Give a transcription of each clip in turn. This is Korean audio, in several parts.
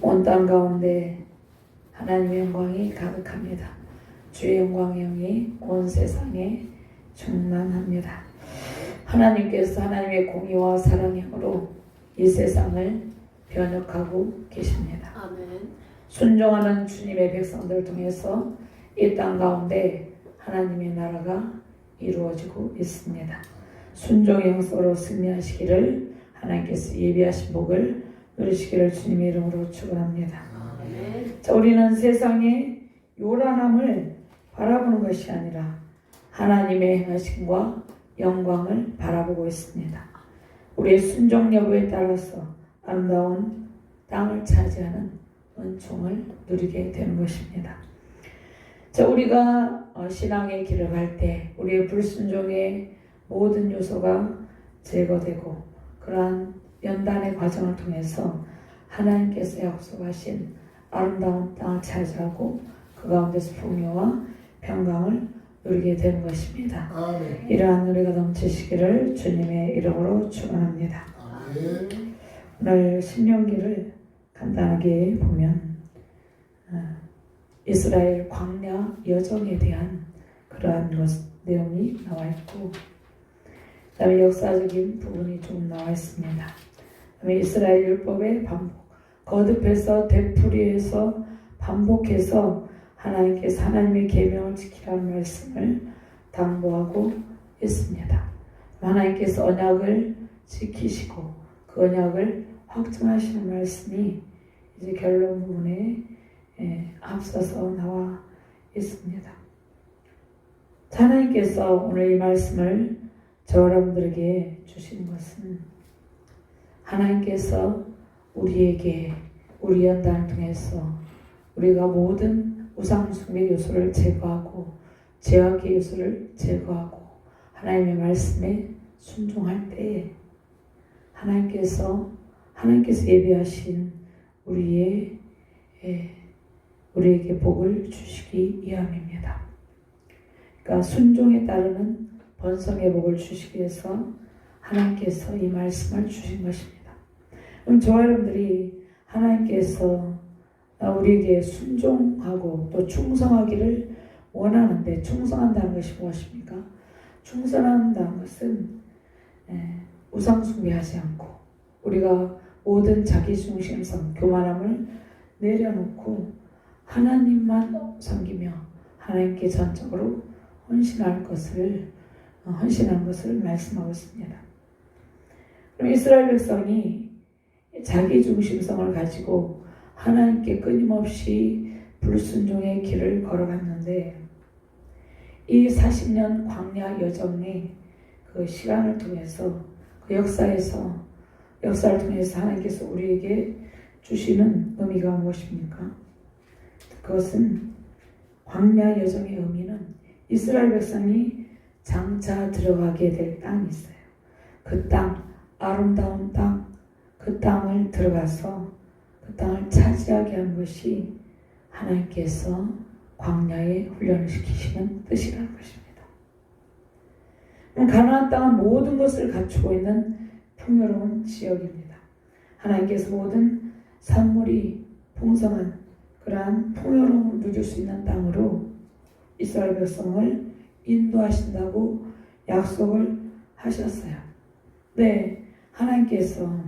온 땅 가운데 하나님의 영광이 가득합니다. 주의 영광의 영이 온 세상에 충만합니다. 하나님께서 하나님의 공의와 사랑으로 이 세상을 변혁하고 계십니다. 아멘. 순종하는 주님의 백성들을 통해서 이 땅 가운데 하나님의 나라가 이루어지고 있습니다. 순종의 영성으로 승리하시기를 하나님께서 예비하신 복을 누리시기를 주님의 이름으로 축원합니다. 자, 우리는 세상의 요란함을 바라보는 것이 아니라 하나님의 행하심과 영광을 바라보고 있습니다. 우리의 순종 여부에 따라서 아름다운 땅을 차지하는 은총을 누리게 되는 것입니다. 자, 우리가 어, 신앙의 길을 갈 때 우리의 불순종의 모든 요소가 제거되고 그러한 연단의 과정을 통해서 하나님께서 약속하신 아름다운 땅을 차지하고 그 가운데서 풍요와 평강을 누리게 되는 것입니다. 아멘. 이러한 노래가 넘치시기를 주님의 이름으로 축원합니다. 아멘. 오늘 신명기를 간단하게 보면 어, 이스라엘 광야 여정에 대한 그러한 것, 내용이 나와 있고 그다음에 역사적인 부분이 좀 나와 있습니다. 이스라엘 율법의 반복, 거듭해서 되풀이해서 반복해서 하나님께서 하나님의 계명을 지키라는 말씀을 당부하고 있습니다. 하나님께서 언약을 지키시고 그 언약을 확증하시는 말씀이 이제 결론 부분에 예, 앞서서 나와 있습니다. 하나님께서 오늘 이 말씀을 저 여러분들에게 주신 것은 하나님께서 우리에게 우리 연단을 통해서 우리가 모든 우상숭배 요소를 제거하고 죄악의 요소를 제거하고 하나님의 말씀에 순종할 때에 하나님께서 하나님께서 예비하신 우리의 예, 우리에게 복을 주시기 위함입니다. 그러니까 순종에 따르는 번성의 복을 주시기 위해서 하나님께서 이 말씀을 주신 것입니다. 그럼 저와 여러분들이 하나님께서 우리에게 순종하고 또 충성하기를 원하는데 충성한다는 것이 무엇입니까? 충성한다는 것은 예, 우상 숭배하지 않고 우리가 모든 자기 중심성, 교만함을 내려놓고 하나님만 섬기며 하나님께 전적으로 헌신할 것을 어, 헌신한 것을 말씀하고 있습니다. 그럼 이스라엘 백성이 자기 중심성을 가지고 하나님께 끊임없이 불순종의 길을 걸어갔는데 이 40년 광야 여정의 그 시간을 통해서 그 역사에서 역사를 통해서 하나님께서 우리에게 주시는 의미가 무엇입니까? 그것은 광야 여정의 의미는 이스라엘 백성이 장차 들어가게 될 땅이 있어요. 그 땅, 아름다운 땅, 그 땅을 들어가서 그 땅을 차지하게 한 것이 하나님께서 광야에 훈련을 시키시는 뜻이라는 것입니다. 가나안 땅은 모든 것을 갖추고 있는 풍요로운 지역입니다. 하나님께서 모든 산물이 풍성한 그러한 풍요로움을 누릴 수 있는 땅으로 이스라엘 백성을 인도하신다고 약속을 하셨어요. 네, 하나님께서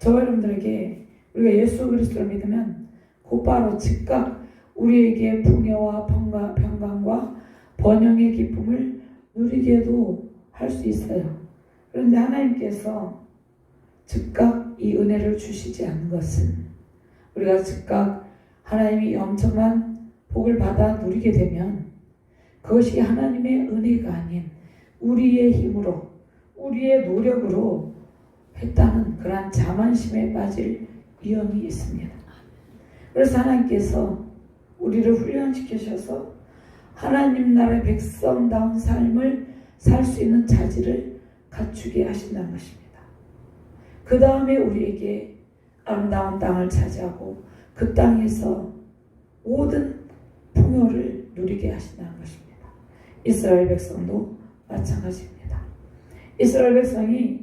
저 여러분들에게 우리가 예수 그리스도를 믿으면 곧바로 즉각 우리에게 풍요와 평강, 평강과 번영의 기쁨을 누리게도 할 수 있어요. 그런데 하나님께서 즉각 이 은혜를 주시지 않는 것은 우리가 즉각 하나님이 엄청난 복을 받아 누리게 되면 그것이 하나님의 은혜가 아닌 우리의 힘으로 우리의 노력으로 했다는 그러한 자만심에 빠질 위험이 있습니다. 그래서 하나님께서 우리를 훈련시키셔서 하나님 나라의 백성다운 삶을 살 수 있는 자질을 갖추게 하신다는 것입니다. 그 다음에 우리에게 아름다운 땅을 차지하고 그 땅에서 모든 풍요를 누리게 하신다는 것입니다. 이스라엘 백성도 마찬가지입니다. 이스라엘 백성이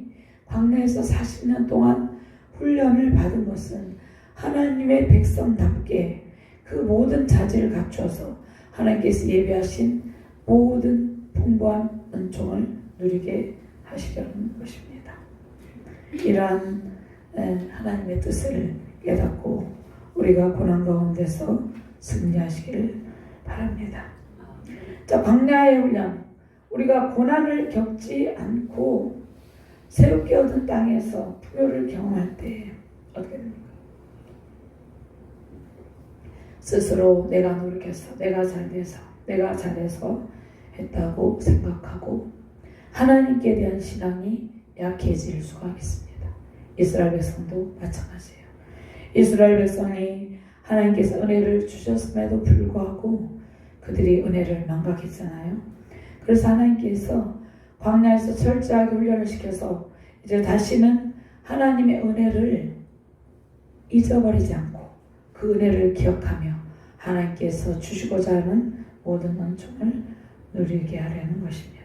광야에서 40년 동안 훈련을 받은 것은 하나님의 백성답게 그 모든 자질을 갖추어서 하나님께서 예배하신 모든 풍부한 은총을 누리게 하시려는 것입니다. 이러한 에, 하나님의 뜻을 깨닫고 우리가 고난 가운데서 승리하시기를 바랍니다. 자, 광야의 훈련. 우리가 고난을 겪지 않고 새롭게 얻은 땅에서 부여를 경험할 때 어떻게 됩니까? 스스로 내가 노력해서, 내가 잘돼서, 내가 잘해서 했다고 생각하고 하나님께 대한 신앙이 약해질 수가 있습니다. 이스라엘 백성도 마찬가지예요. 이스라엘 백성이 하나님께서 은혜를 주셨음에도 불구하고 그들이 은혜를 망각했잖아요. 그래서 하나님께서 광야에서 철저하게 훈련을 시켜서 이제 다시는 하나님의 은혜를 잊어버리지 않고 그 은혜를 기억하며 하나님께서 주시고자 하는 모든 은총을 누리게 하려는 것입니다.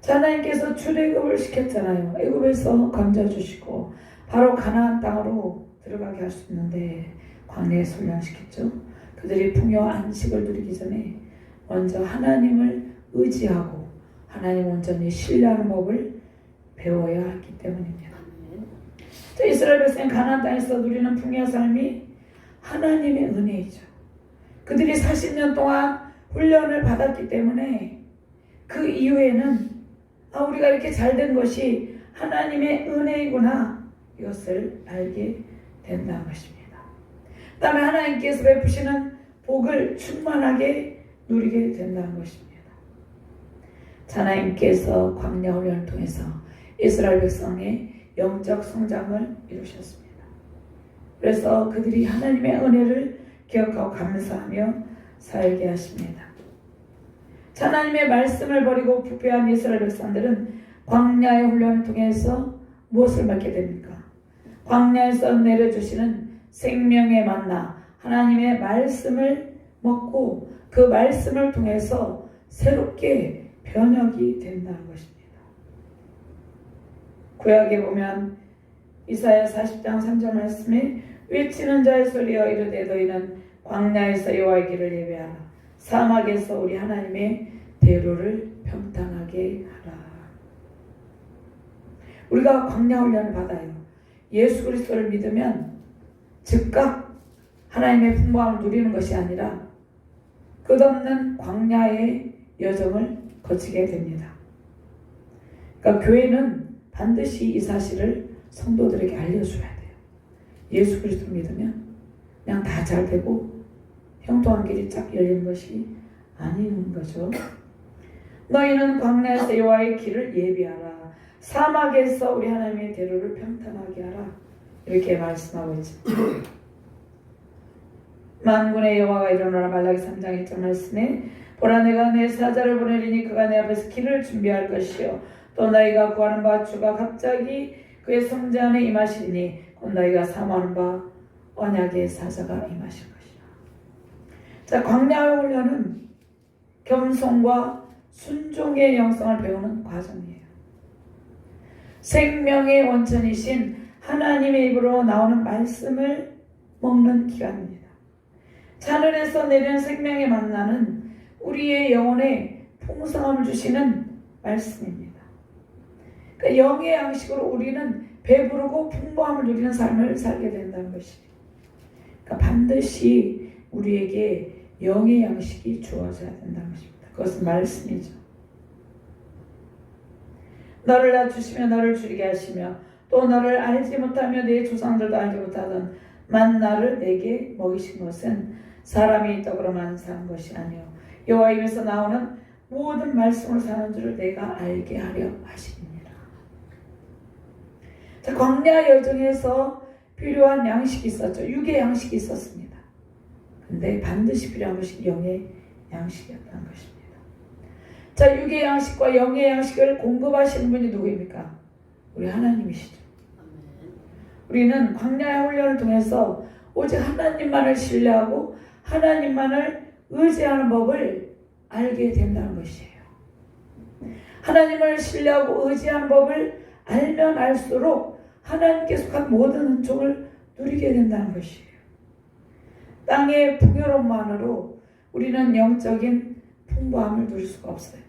자, 하나님께서 출애굽을 시켰잖아요. 애굽에서 건져 주시고 바로 가나안 땅으로 들어가게 할 수 있는데 광야에 훈련시켰죠. 그들이 풍요 안식을 누리기 전에 먼저 하나님을 의지하고 하나님 온전히 신뢰하는 법을 배워야 했기 때문입니다. 자, 이스라엘 백성 가나안 땅에서 누리는 풍요 삶이 하나님의 은혜이죠. 그들이 40년 동안 훈련을 받았기 때문에 그 이후에는 아, 우리가 이렇게 잘 된 것이 하나님의 은혜이구나 이것을 알게 된다는 것입니다. 다음에 하나님께서 베푸시는 복을 충만하게 누리게 된다는 것입니다. 하나님께서 광야 훈련을 통해서 이스라엘 백성의 영적 성장을 이루셨습니다. 그래서 그들이 하나님의 은혜를 기억하고 감사하며 살게 하십니다. 하나님의 말씀을 버리고 부패한 이스라엘 백성들은 광야의 훈련을 통해서 무엇을 받게 됩니까? 광야에서 내려주시는 생명의 만나 하나님의 말씀을 먹고 그 말씀을 통해서 새롭게 변혁이 된다는 것입니다. 구약에 보면 이사야 40장 3절 말씀에 외치는 자의 소리여 이르되 너희는 광야에서 여호와의 길을 예배하라 사막에서 우리 하나님의 대로를 평탄하게 하라. 우리가 광야 훈련을 받아요. 예수 그리스도를 믿으면 즉각 하나님의 풍부함을 누리는 것이 아니라 끝없는 광야의 여정을 거치게 됩니다. 그러니까 교회는 반드시 이 사실을 성도들에게 알려줘야 돼요. 예수 그리스도 믿으면 그냥 다 잘 되고 형통한 길이 쫙 열리는 것이 아닌 거죠. 너희는 광야에서 여호와의 길을 예비하라. 사막에서 우리 하나님의 대로를 평탄하게 하라. 이렇게 말씀하고 있죠. 만군의 여호와가 일어나라 말라기 3장 1절 말씀에 보라 내가 내 사자를 보내리니 그가 내 앞에서 길을 준비할 것이요 또 너희가 구하는 바 주가 갑자기 그의 성제 안에 임하시니 곧 너희가 사모하는 바 언약의 사자가 임하실 것이라. 자 광야 훈련은 겸손과 순종의 영성을 배우는 과정이에요. 생명의 원천이신 하나님의 입으로 나오는 말씀을 먹는 기간입니다. 하늘에서 내리는 생명의 만나는 우리의 영혼에 풍성함을 주시는 말씀입니다. 그러니까 영의 양식으로 우리는 배부르고 풍부함을 누리는 삶을 살게 된다는 것입니다. 그러니까 반드시 우리에게 영의 양식이 주어져야 된다는 것입니다. 그것은 말씀이죠. 너를 낮추시며 너를 줄이게 하시며 또 너를 알지 못하며 내 조상들도 알지 못하던 만 나를 내게 먹이신 것은 사람이 떡으로만 사는 것이 아니요 여호와 입에서 나오는 모든 말씀을 사는 줄을 내가 알게 하려 하십니다. 자, 광야 여정에서 필요한 양식이 있었죠. 육의 양식이 있었습니다. 근데 반드시 필요한 것이 영의 양식이었다는 것입니다. 자, 육의 양식과 영의 양식을 공급하시는 분이 누구입니까? 우리 하나님이시죠. 우리는 광야의 훈련을 통해서 오직 하나님만을 신뢰하고 하나님만을 의지하는 법을 알게 된다는 것이에요. 하나님을 신뢰하고 의지하는 법을 알면 알수록 하나님께 속한 모든 은총을 누리게 된다는 것이에요. 땅의 풍요로움만으로 우리는 영적인 풍부함을 누릴 수가 없어요.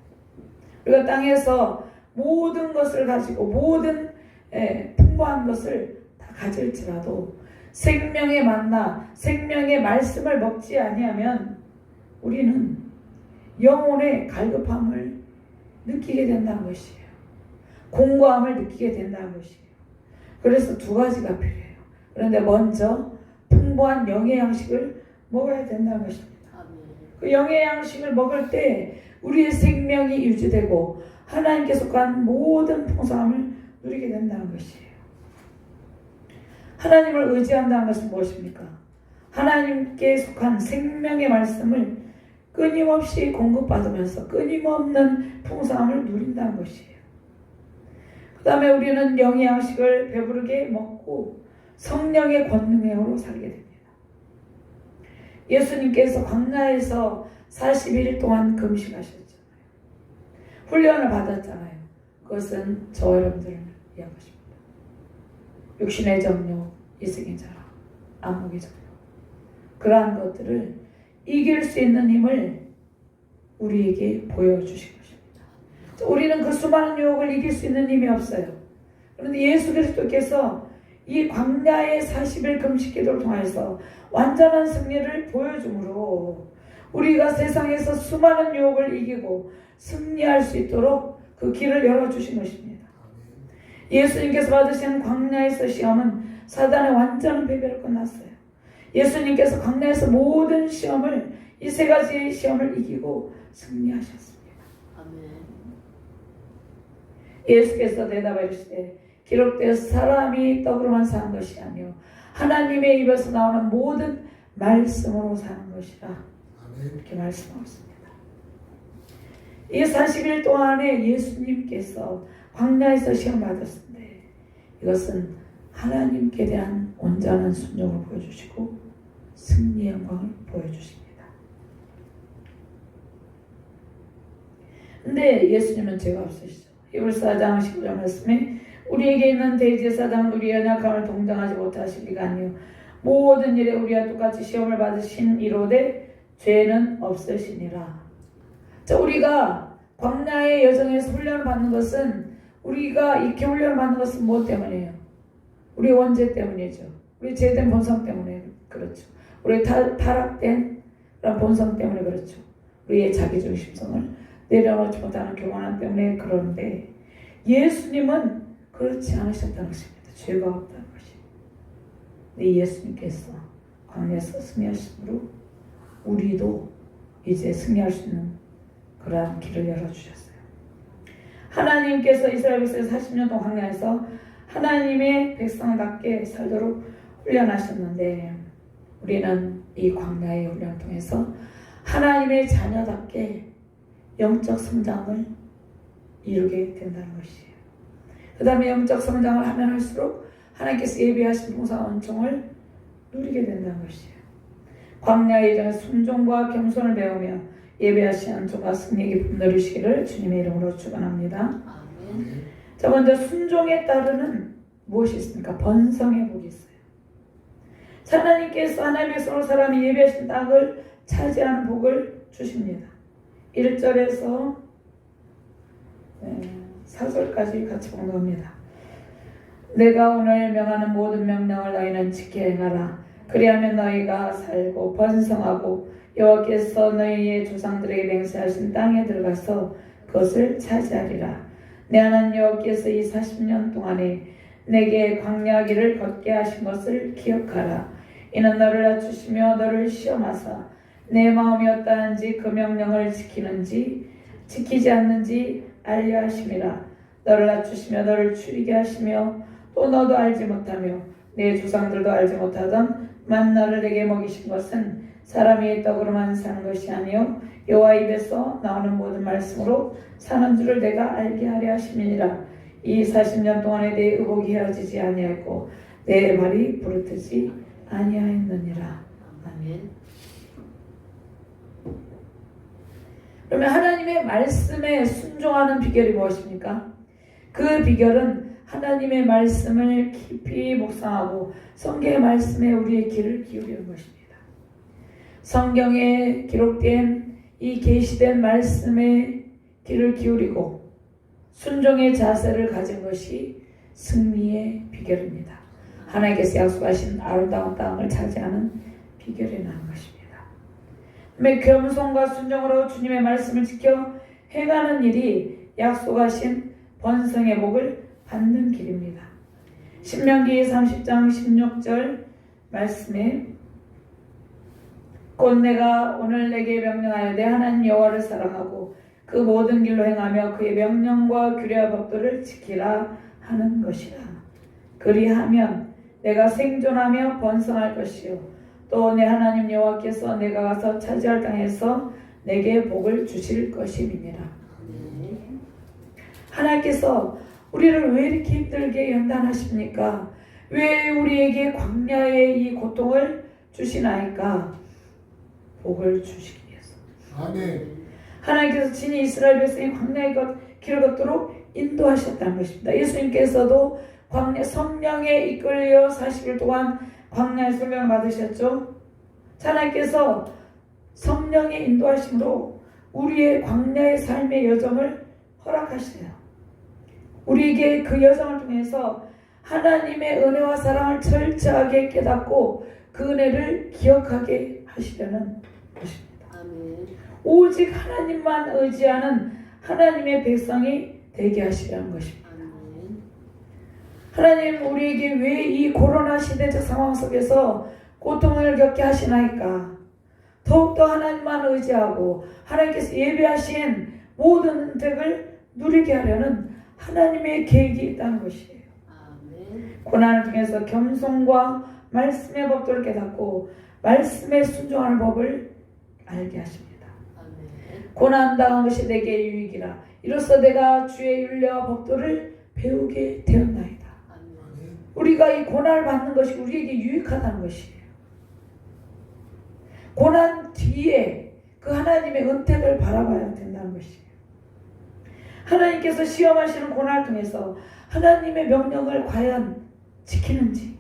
우리가 땅에서 모든 것을 가지고 모든 예, 풍부한 것을 다 가질지라도 생명의 만나, 생명의 말씀을 먹지 아니하면 우리는 영혼의 갈급함을 느끼게 된다는 것이에요. 공고함을 느끼게 된다는 것이에요. 그래서 두 가지가 필요해요. 그런데 먼저 풍부한 영의 양식을 먹어야 된다는 것입니다. 그 영의 양식을 먹을 때 우리의 생명이 유지되고 하나님께 속한 모든 풍성함을 누리게 된다는 것이에요. 하나님을 의지한다는 것은 무엇입니까? 하나님께 속한 생명의 말씀을 끊임없이 공급받으면서 끊임없는 풍성함을 누린다는 것이에요. 그 다음에 우리는 영의 양식을 배부르게 먹고 성령의 권능으로 살게 됩니다. 예수님께서 광야에서 41일 동안 금식하셨잖아요. 훈련을 받았잖아요. 그것은 저 여러분들을 위한 것입니다. 육신의 정욕, 이승의 자랑, 안목의 정욕 그러한 것들을 이길 수 있는 힘을 우리에게 보여주신 것입니다. 우리는 그 수많은 유혹을 이길 수 있는 힘이 없어요. 그런데 예수 그리스도께서 이 광야의 40일 금식 기도를 통해서 완전한 승리를 보여주므로 우리가 세상에서 수많은 유혹을 이기고 승리할 수 있도록 그 길을 열어주신 것입니다. 예수님께서 받으신 광야에서 시험은 사단의 완전한 패배로 끝났어요. 예수님께서 광야에서 모든 시험을 이 세 가지의 시험을 이기고 승리하셨습니다. 예수께서 대답하시되 기록되어 사람이 떡으로만 사는 것이 아니요 하나님의 입에서 나오는 모든 말씀으로 사는 것이라 이렇게 말씀하고 있습니다. 이 40일 동안에 예수님께서 광야에서 시험 받았는데 이것은 하나님께 대한 온전한 순종을 보여주시고 승리의 영광을 보여주십니다. 근데 예수님은 죄가 없으시죠. 히브리서 4장 19절 말씀에 우리에게 있는 대제사장은 우리의 연약함을 동정하지 못하실 리가 아니요 모든 일에 우리와 똑같이 시험을 받으신 이로되 죄는 없으시니라. 자, 우리가 광야의 여정에서 훈련을 받는 것은 우리가 이렇게 훈련을 받는 것은 무엇 때문이에요? 우리 원죄 때문이죠. 우리 죄된 본성 때문에 그렇죠. 우리 타, 타락된 본성 때문에 그렇죠. 우리의 자기중심성을 내려놓지 못하는 교만함 때문에 그러는데 예수님은 그렇지 않으셨다는 것입니다. 죄가 없다는 것입니다. 근데 예수님께서 광야에서 승리하심으로 우리도 이제 승리할 수 있는 그러한 길을 열어주셨어요. 하나님께서 이스라엘 백성을 40년 동안 광야에서 하나님의 백성답게 살도록 훈련하셨는데 우리는 이 광야의 훈련을 통해서 하나님의 자녀답게 영적 성장을 이루게 된다는 것이에요. 그 다음에 영적 성장을 하면 할수록 하나님께서 예비하신 풍성한 은총을 누리게 된다는 것이에요. 광야의 정 순종과 겸손을 배우며 예배하신 은총과 승리 기쁨 누리시기를 주님의 이름으로 축원합니다. 자 먼저 순종에 따르는 무엇이 있습니까? 번성의 복이 있어요. 하나님께서 하나님의 백성으로 사람이 예배하신 땅을 차지하는 복을 주십니다. 1절에서 4절까지 같이 공부합니다. 내가 오늘 명하는 모든 명령을 너희는 지켜 행하라. 그리하면 너희가 살고 번성하고 여호와께서 너희의 조상들에게 맹세하신 땅에 들어가서 그것을 차지하리라. 내 하나님 여호와께서 이 40년 동안에 내게 광야 길을 걷게 하신 것을 기억하라. 이는 너를 낮추시며 너를 시험하사 내 마음이 어떠한지 그 명령을 지키는지 지키지 않는지 알려 하심이라. 너를 낮추시며 너를 추리게 하시며 또 너도 알지 못하며 내 조상들도 알지 못하던 만나를 내게 먹이신 것은 사람이 떡으로만 사는 것이 아니요 여호와 입에서 나오는 모든 말씀으로 사는 줄을 내가 알게 하려 하심이니라. 이 40년 동안에 내 의복이 헤어지지 아니하였고 내 발이 부르트지 아니하였느니라. 아멘. 그러면 하나님의 말씀에 순종하는 비결이 무엇입니까? 그 비결은 하나님의 말씀을 깊이 묵상하고 성경의 말씀에 우리의 귀를 기울이는 것입니다. 성경에 기록된 이 계시된 말씀에 귀를 기울이고 순종의 자세를 가진 것이 승리의 비결입니다. 하나님께서 약속하신 아름다운 땅을 차지하는 비결이 나는 것입니다. 매 겸손과 순종으로 주님의 말씀을 지켜 행하는 일이 약속하신 번성의 복을 받는 길입니다. 신명기 30장 16절 말씀에 곧 내가 오늘 내게 명령하여 내 하나님 여호와를 사랑하고 그 모든 길로 행하며 그의 명령과 규례와 법도를 지키라 하는 것이라. 그리하면 내가 생존하며 번성할 것이요 또 내 하나님 여호와께서 내가 가서 차지할 땅에서 내게 복을 주실 것임이니라. 하나님께서 우리를 왜 이렇게 힘들게 연단하십니까? 왜 우리에게 광야의 이 고통을 주시나이까? 복을 주시기 위해서. 아멘. 하나님께서 친히 이스라엘 백성이 광야의 것- 길을 걷도록 인도하셨다는 것입니다. 예수님께서도 광야 성령에 이끌려 40일 동안 광야의 설명을 받으셨죠. 하나님께서 성령의 인도하심으로 우리의 광야의 삶의 여정을 허락하시네요. 우리에게 그 여정을 통해서 하나님의 은혜와 사랑을 철저하게 깨닫고 그 은혜를 기억하게 하시려는 것입니다. 아멘. 오직 하나님만 의지하는 하나님의 백성이 되게 하시려는 것입니다. 하나님 우리에게 왜 이 코로나 시대적 상황 속에서 고통을 겪게 하시나이까? 더욱더 하나님만 의지하고 하나님께서 예배하신 모든 혜택을 누리게 하려는 하나님의 계획이 있다는 것이에요. 고난을 통해서 겸손과 말씀의 법도를 깨닫고 말씀에 순종하는 법을 알게 하십니다. 아멘. 고난 당한 것이 내게 유익이라. 이로써 내가 주의 윤례와 법도를 배우게 되었나이다. 우리가 이 고난을 받는 것이 우리에게 유익하다는 것이에요. 고난 뒤에 그 하나님의 은택을 바라봐야 된다는 것이에요. 하나님께서 시험하시는 고난을 통해서 하나님의 명령을 과연 지키는지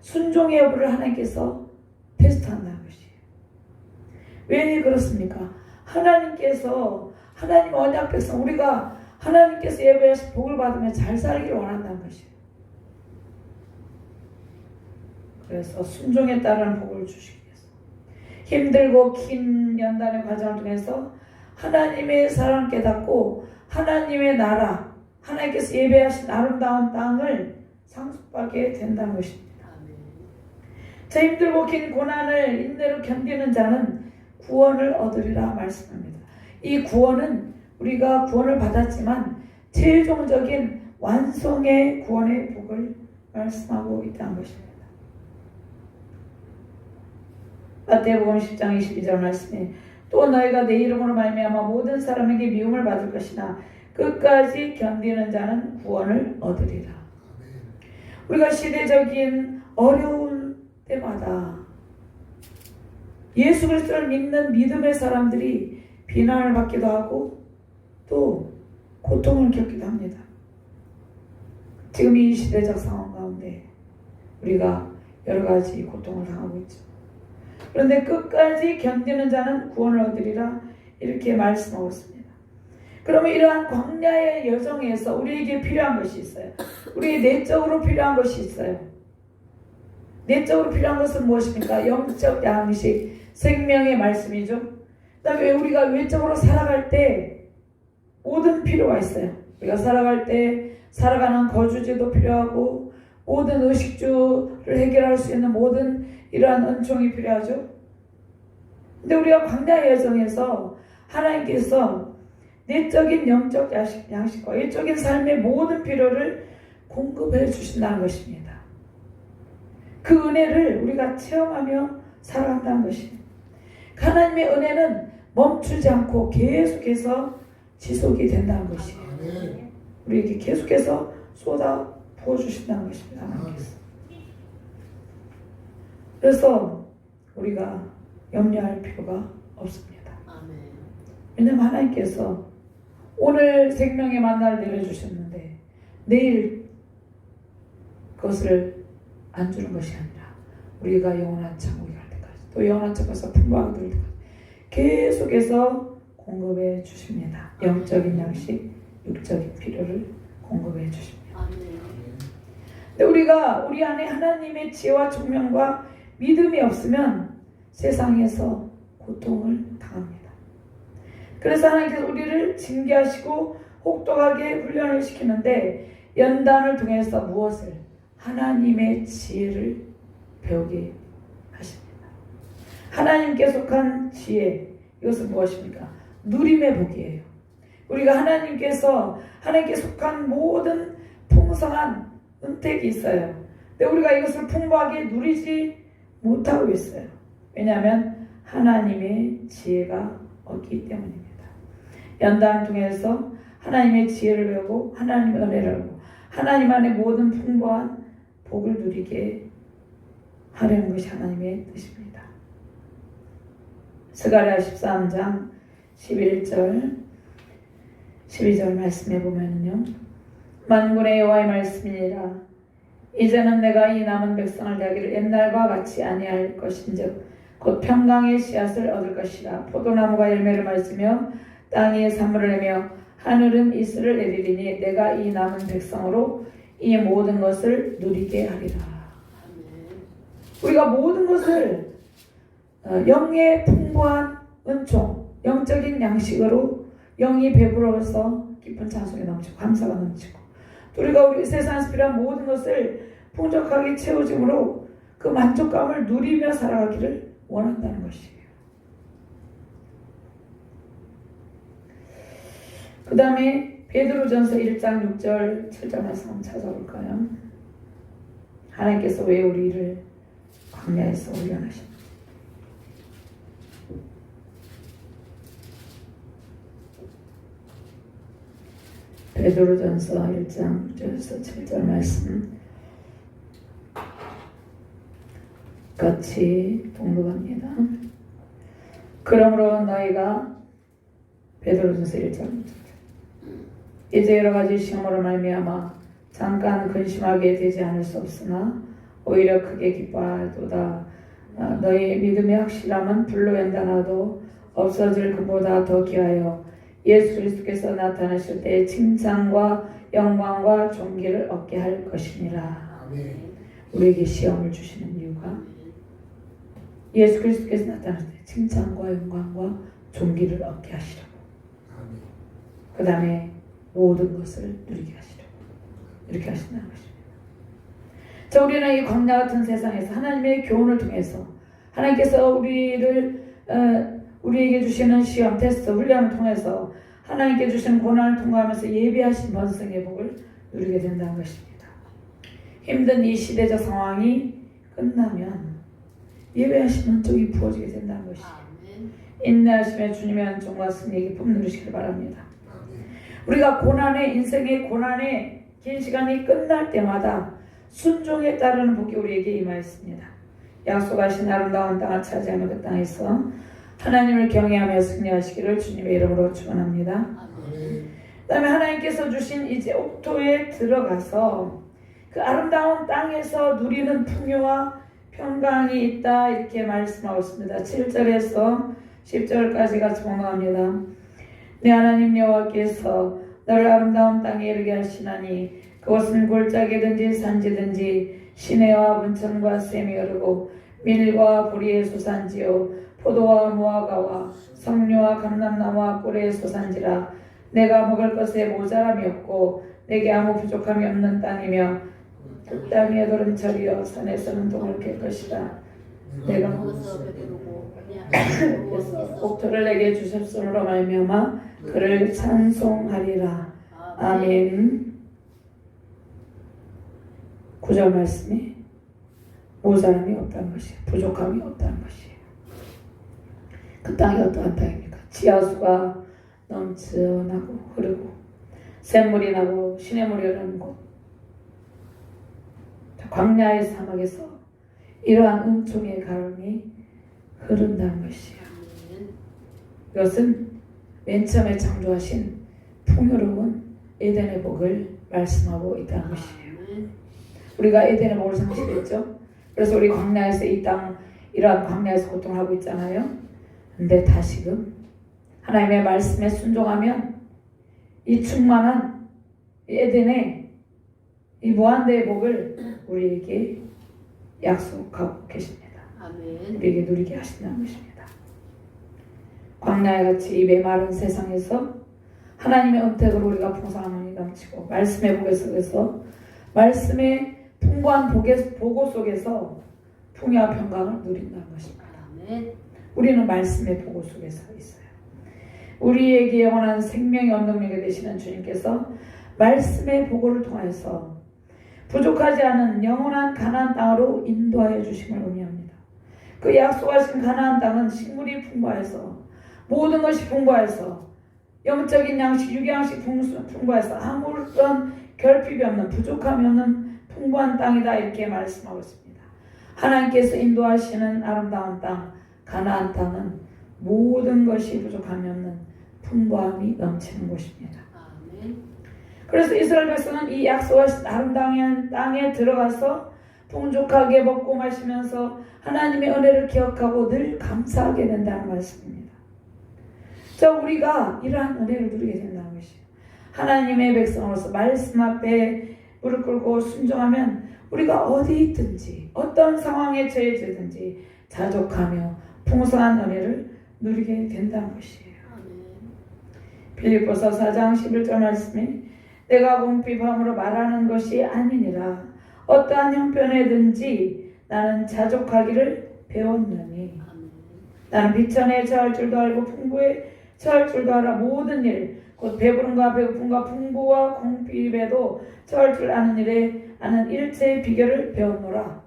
순종의 여부를 하나님께서 테스트한다는 것이에요. 왜 그렇습니까? 하나님께서 하나님 언약 백성 우리가 하나님께서 예배하신 복을 받으며 잘 살기를 원한다는 것이에요. 그래서 순종에 따르는 복을 주시기 위해서 힘들고 긴 연단의 과정을 통해서 하나님의 사랑을 깨닫고 하나님의 나라 하나님께서 예배하신 아름다운 땅을 상속하게 된다는 것입니다. 저 힘들고 긴 고난을 인내로 견디는 자는 구원을 얻으리라 말씀합니다. 이 구원은 우리가 구원을 받았지만 최종적인 완성의 구원의 복을 말씀하고 있다는 것입니다. 마태복음 10장 22절 말씀에 또 너희가 내 이름으로 말미암아 모든 사람에게 미움을 받을 것이나 끝까지 견디는 자는 구원을 얻으리라. 우리가 시대적인 어려운 때마다 예수 그리스도를 믿는 믿음의 사람들이 비난을 받기도 하고 또 고통을 겪기도 합니다. 지금 이 시대적 상황 가운데 우리가 여러 가지 고통을 당하고 있죠. 그런데 끝까지 견디는 자는 구원을 얻으리라 이렇게 말씀하고 있습니다. 그러면 이러한 광야의 여정에서 우리에게 필요한 것이 있어요. 우리 내적으로 필요한 것이 있어요. 내적으로 필요한 것은 무엇입니까? 영적 양식, 생명의 말씀이죠. 그다음에 우리가 외적으로 살아갈 때 모든 필요가 있어요. 우리가 살아갈 때 살아가는 거주지도 필요하고 모든 의식주를 해결할 수 있는 모든 이러한 은총이 필요하죠. 근데 우리가 광야 여정에서 하나님께서 내적인 영적 양식, 양식과 외적인 삶의 모든 필요를 공급해 주신다는 것입니다. 그 은혜를 우리가 체험하며 살아간다는 것입니다. 하나님의 은혜는 멈추지 않고 계속해서 지속이 된다는 것이에요. 우리에게 계속해서 쏟아 부어 주신다는 것입니다. 하나님께서. 그래서 우리가 염려할 필요가 없습니다. 아멘. 왜냐하면 하나님께서 오늘 생명의 만나를 내려주셨는데 내일 그것을 안 주는 것이 아니라 우리가 영원한 때까지 또 영원한 천국에서 풍부하게 누릴 때까지 계속해서 공급해 주십니다. 영적인 양식, 육적인 필요를 공급해 주십니다. 아멘. 근데 우리가 우리 안에 하나님의 지혜와 총명과 믿음이 없으면 세상에서 고통을 당합니다. 그래서 하나님께서 우리를 징계하시고 혹독하게 훈련을 시키는데 연단을 통해서 무엇을 하나님의 지혜를 배우게. 하나님께 속한 지혜 이것은 무엇입니까? 누림의 복이에요. 우리가 하나님께서 하나님께 속한 모든 풍성한 은택이 있어요. 근데 우리가 이것을 풍부하게 누리지 못하고 있어요. 왜냐하면 하나님의 지혜가 없기 때문입니다. 연단을 통해서 하나님의 지혜를 배우고 하나님의 은혜를 배우고 하나님 안에 모든 풍부한 복을 누리게 하려는 것이 하나님의 뜻입니다. 스가랴 13장 11절 12절 말씀해 보면요. 만군의 여호와의 말씀이니라 이제는 내가 이 남은 백성을 대하기를 옛날과 같이 아니할 것인즉 곧 평강의 씨앗을 얻을 것이라 포도나무가 열매를 맺으며 땅이 산물을 내며 하늘은 이슬을 내리리니 내가 이 남은 백성으로 이 모든 것을 누리게 하리라. 우리가 모든 것을 어, 영의 풍부한 은총 영적인 양식으로 영이 배부러서 깊은 찬송이 넘치고 감사가 넘치고 또 우리가 우리 세상에서 필요한 모든 것을 풍족하게 채워줌으로 그 만족감을 누리며 살아가기를 원한다는 것이에요. 그 다음에 베드로전서 1장 6절 7절 말씀 한번 찾아볼까요? 하나님께서 왜 우리를 광야에서 훈련하십니까? 베드로전서 1장 6절에서 7절 말씀. 같이 동독합니다. 그러므로 너희가 베드로전서 1장 6절. 이제 여러 가지 시험으로 말미암아 잠깐 근심하게 되지 않을 수 없으나 오히려 크게 기뻐하도다. 아, 너희 믿음의 확실함은 불로 연단하도 없어질 것보다 더 귀하여 예수 그리스도께서 나타나실 때 칭찬과 영광과 존귀를 얻게 할 것이니라 아멘. 우리에게 시험을 주시는 이유가 예수 그리스도께서 나타나실 때 칭찬과 영광과 존귀를 얻게 하시려고 아멘. 그 다음에 모든 것을 누리게 하시려고 이렇게 하신다는 것입니다. 자, 우리는 이 광야 같은 세상에서 하나님의 교훈을 통해서 하나님께서 우리를 어, 우리에게 주시는 시험, 테스트, 훈련을 통해서 하나님께 주시는 고난을 통과하면서 예비하신 번성의 복을 누리게 된다는 것입니다. 힘든 이 시대적 상황이 끝나면 예배하신 은총이 부어지게 된다는 것이에요. 인내하심에 주님의 은총과 승리에게 품 누리시길 바랍니다. 우리가 고난의 인생의 고난의 긴 시간이 끝날 때마다 순종에 따르는 복이 우리에게 임하였습니다. 약속하신 아름다운 땅을 차지하는 그 땅에서 하나님을 경외하며 승리하시기를 주님의 이름으로 축원합니다. 그다음에 하나님께서 주신 이제 옥토에 들어가서 그 아름다운 땅에서 누리는 풍요와 평강이 있다 이렇게 말씀하고 있습니다. 7절에서 10절까지 같이 봉독합니다. 내 하나님 여호와께서 너를 아름다운 땅에 이르게 하시나니 그것은 골짜기든지 산지든지 시내와 문천과 샘이 흐르고 밀과 보리의 소산지요 포도와 무화과와 석류와 감람나무와 꿀의 소산지라 내가 먹을 것에 모자람이 없고 내게 아무 부족함이 없는 땅이며 그 땅의 도름철이여 산에서는 동을 캘 것이다 내가 옥토를 내게 주셨으므로 말미암아 그를 찬송하리라 아멘. 구절 말씀이 모자람이 없다는 것이에요. 부족함이 없다는 것이에요. 그 땅이 어떠한 땅입니까? 지하수가 넘쳐나고 흐르고 샘물이 나고 시냇물이 흐르는 곳. 광야의 사막에서 이러한 은총의 가름이 흐른다는 것이에요. 아멘. 이것은 맨 처음에 창조하신 풍요로운 에덴의 복을 말씀하고 있다는 것이에요. 우리가 에덴의 복을 상실했죠. 그래서 우리 광야에서 이 땅 이러한 광야에서 고통을 하고 있잖아요. 근데 다시금 하나님의 말씀에 순종하면 이 충만한 이 에덴의 이 무한대의 복을 우리에게 약속하고 계십니다. 아멘. 우리에게 누리게 하신다는 것입니다. 광야에 같이 이 메마른 세상에서 하나님의 은택으로 우리가 풍성함이 넘치고 말씀의 복에 속에서 말씀의 풍부한 보고 속에서 풍요와 평강을 누린다는 것입니다. 아멘. 우리는 말씀의 보고 속에 서 있어요. 우리에게 영원한 생명의 원동력이 되시는 주님께서 말씀의 보고를 통해서 부족하지 않은 영원한 가나안 땅으로 인도하여 주심을 의미합니다. 그 약속하신 가나안 땅은 식물이 풍부해서 모든 것이 풍부해서 영적인 양식, 유기양식 풍부해서 아무런 결핍이 없는 부족함이 없는 풍부한 땅이다 이렇게 말씀하고 있습니다. 하나님께서 인도하시는 아름다운 땅 가나안 땅은 모든 것이 부족함이 없는 풍부함이 넘치는 곳입니다. 그래서 이스라엘 백성은 이 약속하신 아름다운 땅에 들어가서 풍족하게 먹고 마시면서 하나님의 은혜를 기억하고 늘 감사하게 된다는 말씀입니다. 자, 우리가 이러한 은혜를 누리게 된다는 것이에요. 하나님의 백성으로서 말씀 앞에 무릎 꿇고 순종하면 우리가 어디 있든지 어떤 상황에 처해지든지 자족하며 풍성한 은혜를 누리게 된다는 것이에요. 빌립보서 4장 11절 말씀에 내가 공핍함으로 말하는 것이 아니니라 어떠한 형편에든지 나는 자족하기를 배웠느니. 나는 비천에 처할 줄도 알고 풍부에 처할 줄도 알아 모든 일 곧 배부름과 배고픔과 풍부와 공핍에도 처할 줄 아는 일에 나는 일체의 비결을 배웠노라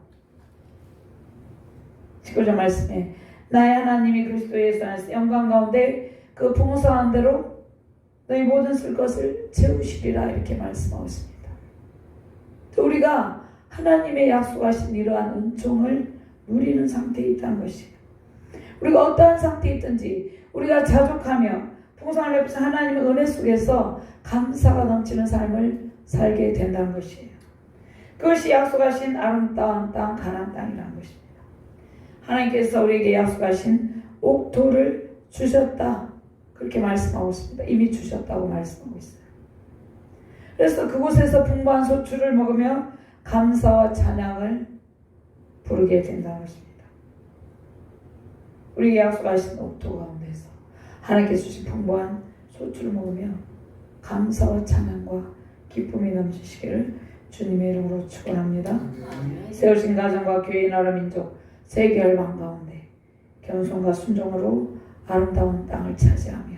19절 말씀에 나의 하나님이 그리스도 예수 영광 가운데 그 풍성한 대로 너희 모든 쓸 것을 채우시리라 이렇게 말씀하고 있습니다. 또 우리가 하나님의 약속하신 이러한 은총을 누리는 상태에 있다는 것이에요. 우리가 어떠한 상태에 있든지 우리가 자족하며 풍성을 베푸신 하나님의 은혜 속에서 감사가 넘치는 삶을 살게 된다는 것이에요. 그것이 약속하신 아름다운 땅 가나안 땅이라는 것입니다. 하나님께서 우리에게 약속하신 옥토를 주셨다. 그렇게 말씀하고 있습니다. 이미 주셨다고 말씀하고 있어요. 그래서 그곳에서 풍부한 소출을 먹으며 감사와 찬양을 부르게 된다는 것입니다. 우리에게 약속하신 옥토 가운데서 하나님께서 주신 풍부한 소출을 먹으며 감사와 찬양과 기쁨이 넘치시기를 주님의 이름으로 축원합니다. 세우신 가정과 교회 나라 민족 세계 열방 가운데 겸손과 순종으로 아름다운 땅을 차지하며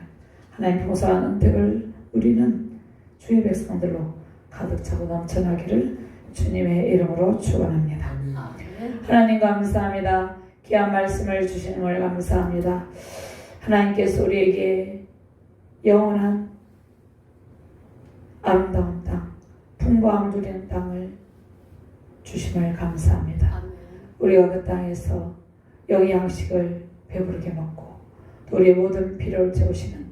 하나님 보사한 은택을 누리는 주의 백성들로 가득 차고 넘쳐나기를 주님의 이름으로 축원합니다. 하나님 감사합니다. 귀한 말씀을 주시는 걸 감사합니다. 하나님께서 우리에게 영원한 아름다운 땅, 풍부함 누리는 땅을 주심을 감사합니다. 우리가 그 땅에서 영의 양식을 배부르게 먹고 또 우리의 모든 필요를 채우시는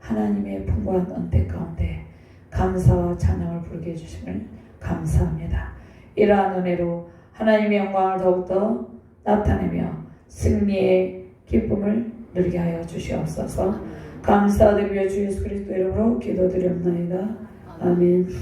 하나님의 풍부한 은택 가운데 감사와 찬양을 부르게 해주심을 감사합니다. 이러한 은혜로 하나님의 영광을 더욱더 나타내며 승리의 기쁨을 누리게 하여 주시옵소서. 감사드리며 주 예수 그리스도 이름으로 기도드렸나이다. 아멘. 아멘